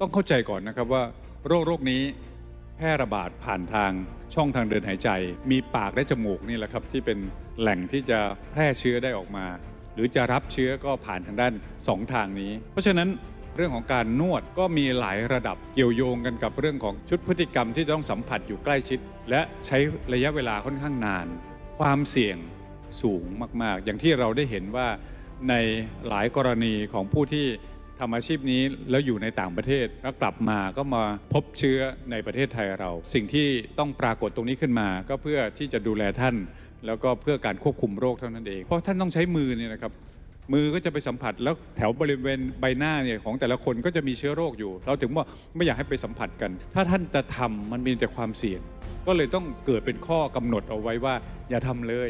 ต้องเข้าใจก่อนนะครับว่าโรคโรคนี้แพร่ระบาดผ่านทางช่องทางเดินหายใจ มีปากและจมูกนี่แหละครับ ที่เป็นแหล่งที่จะแพร่เชื้อได้ออกมา หรือจะรับเชื้อก็ผ่านทางด้านสองทางนี้ เพราะฉะนั้นเรื่องของการนวดก็มีหลายระดับเกี่ยวโยงกันกับเรื่องของชุดพฤติกรรมที่ต้องสัมผัสอยู่ใกล้ชิด และใช้ระยะเวลาค่อนข้างนาน ความเสี่ยงสูงมาก ๆ อย่างที่เราได้เห็นว่าในหลายกรณีของผู้ที่ ทำอาชีพนี้แล้วอยู่ในต่างประเทศแล้วกลับมาก็มาพบเชื้อในประเทศไทยเรา สิ่งที่ต้องปรากฏตรงนี้ขึ้นมา ก็เพื่อที่จะดูแลท่าน แล้วก็เพื่อการควบคุมโรคเท่านั้นเอง เพราะท่านต้องใช้มือเนี่ยนะครับมือก็จะไปสัมผัสแล้วแถวบริเวณใบหน้าเนี่ยของแต่ละคนก็จะมีเชื้อโรคอยู่ เราถึงว่าไม่อยากให้ไปสัมผัสกัน ถ้าท่านจะทำมันมีแต่ความเสี่ยง ก็เลยต้องเกิดเป็นข้อกำหนดเอาไว้ว่าอย่าทำเลย